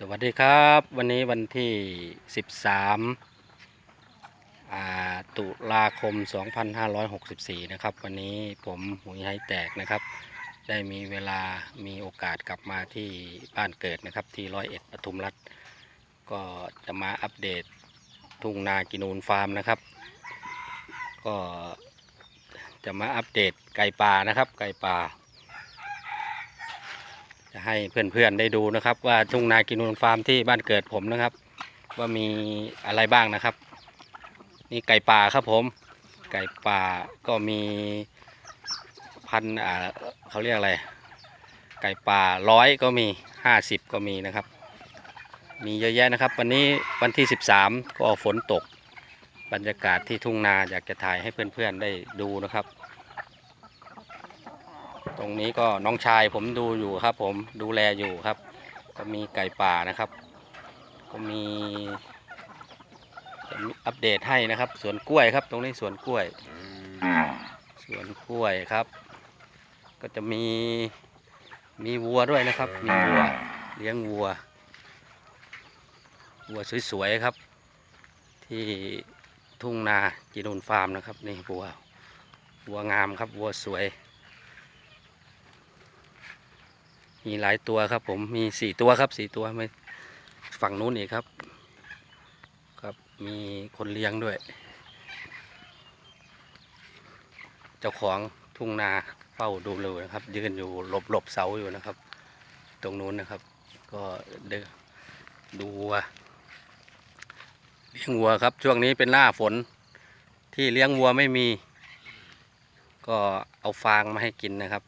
สวัสดีครับ วันนี้วันที่ 13อ่าตุลาคม 2564 นะครับ วันนี้ผมหุยไฮแตกนะครับ ได้มีเวลามีโอกาสกลับมาที่บ้านเกิดนะครับ ที่ร้อยเอ็ดปทุมรัฐ ก็จะมาอัปเดตทุ่งนากินูนฟาร์มนะครับ ก็จะมาอัปเดตไก่ป่านะครับ ไก่ป่า จะให้เพื่อนๆได้ดูนะครับ ว่าทุ่งนากินูนฟาร์มที่บ้านเกิดผมนะครับ ว่ามีอะไรบ้างนะครับ นี่ไก่ป่าครับผม ไก่ป่าก็มีพันอ่าเขาเรียกอะไร ไก่ป่าร้อยก็มีห้าสิบก็มีนะครับ มีเยอะแยะนะครับ วันนี้วันที่13ก็ฝนตก บรรยากาศที่ทุ่งนาอยากจะถ่ายให้เพื่อนๆได้ดูนะครับ รงนี้ก็น้องชายผมดูอยู่ครับ ผมดูแลอยู่ครับ ก็มีไก่ป่านะครับ ก็มีจะมีอัปเดตให้นะครับสวนกล้วยครับ ตรงนี้สวนกล้วยสวนกล้วยครับ ก็จะมีมีวัวด้วยนะครับ มีวัวเลี้ยงวัว วัวสวยๆครับ ที่ทุ่งนาจีนูนฟาร์มนะครับ นี่วัววัวงามครับ วัวสวย มีหลายตัวครับ ผมมีสี่ตัวครับสี่ตัวไม่ฝั่งนู้นอีกครับ ครับมีคนเลี้ยงด้วย เจ้าของทุ่งนาเฝ้าดูเลยนะครับ ยืนอยู่หลบหลบเสาอยู่นะครับ ตรงนู้นนะครับ ก็เดดูวัวเลี้ยงวัวครับ ช่วงนี้เป็นหน้าฝนที่เลี้ยงวัวไม่มี ก็เอาฟางมาให้กินนะครับ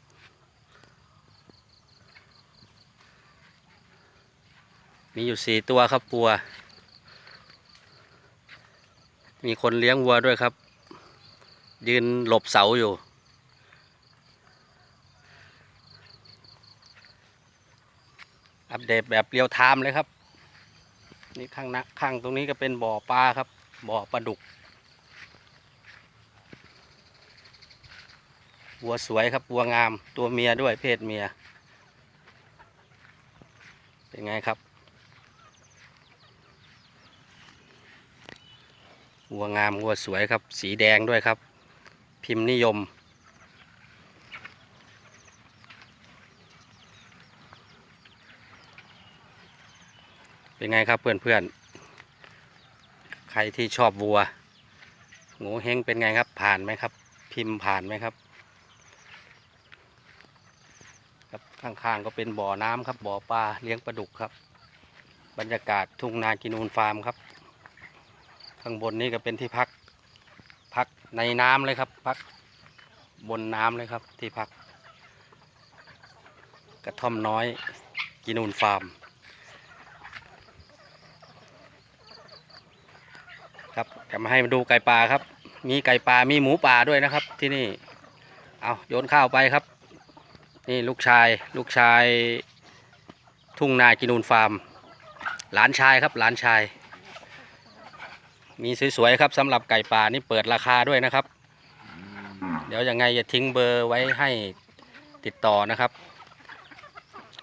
มีอยู่สี่ตัวครับวัว มีคนเลี้ยงวัวด้วยครับ ยืนหลบเสาอยู่ อัปเดตแบบเรียวไทม์เลยครับ นี่ข้างนะข้างตรงนี้ก็เป็นบ่อปลาครับ บ่อปลาดุก วัวสวยครับ วัวงาม ตัวเมียด้วยเพศเมีย เป็นไงครับ วัวงามวัวสวยครับ สีแดงด้วยครับ พิมพ์นิยม เป็นไงครับเพื่อนๆ ใครที่ชอบวัวหงูเฮงเป็นไงครับผ่านไหมครับ พิมพ์ผ่านไหมครับ ครับข้างๆก็เป็นบ่อน้ำครับบ่อปลาเลี้ยงปลาดุกครับ บรรยากาศทุ่งนากินูนฟาร์มครับ ข้างบนนี้ก็เป็นที่พัก พักในน้ำเลยครับ พักบนน้ำเลยครับ ที่พัก กระท่อมน้อยกินูนฟาร์ม ครับจะมาให้มาดูไก่ป่าครับ มีไก่ป่ามีหมูป่าด้วยนะครับ ที่นี่เอาโยนข้าวไปครับ นี่ลูกชายลูกชายทุ่งนากินูนฟาร์ม หลานชายครับหลานชาย มีสวยๆครับสำหรับไก่ป่านี่เปิดราคาด้วยนะครับ เดี๋ยวยังไงจะทิ้งเบอร์ไว้ให้ติดต่อนะครับ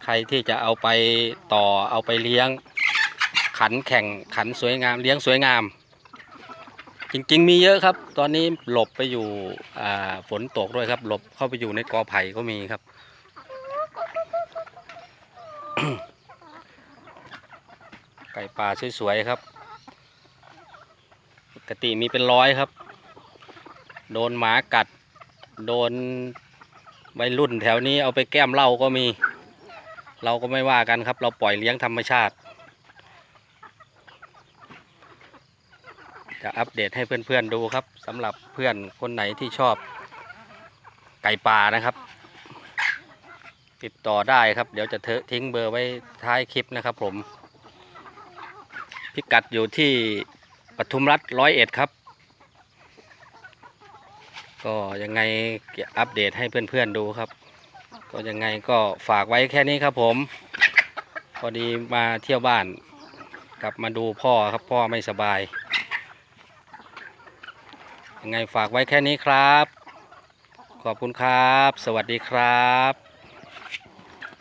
ใครที่จะเอาไปต่อเอาไปเลี้ยง ขันแข่งขันสวยงามเลี้ยงสวยงาม จริงๆ มีเยอะครับ ตอนนี้หลบไปอยู่ฝนตกด้วยครับ หลบเข้าไปอยู่ในกอไผ่ก็มีครับไก่ป่าสวยๆครับ กติมีเป็นร้อยครับ โดนหมากัด โดนวัยรุ่นแถวนี้เอาไปแก้มเหล้าก็มี เราก็ไม่ว่ากันครับ เราปล่อยเลี้ยงธรรมชาติ จะอัปเดตให้เพื่อนๆดูครับสำหรับเพื่อนคนไหนที่ชอบไก่ป่านะครับ ติดต่อได้ครับ เดี๋ยวจะเทอะทิ้งเบอร์ไว้ท้ายคลิปนะครับผม พิกัดอยู่ที่ ปทุมรัฐร้อยเอ็ดครับ ก็ยังไงอัปเดตให้เพื่อนๆดูครับ ก็ยังไงก็ฝากไว้แค่นี้ครับผม พอดีมาเที่ยวบ้าน กลับมาดูพ่อครับพ่อไม่สบาย ยังไงฝากไว้แค่นี้ครับ ขอบคุณครับ สวัสดีครับ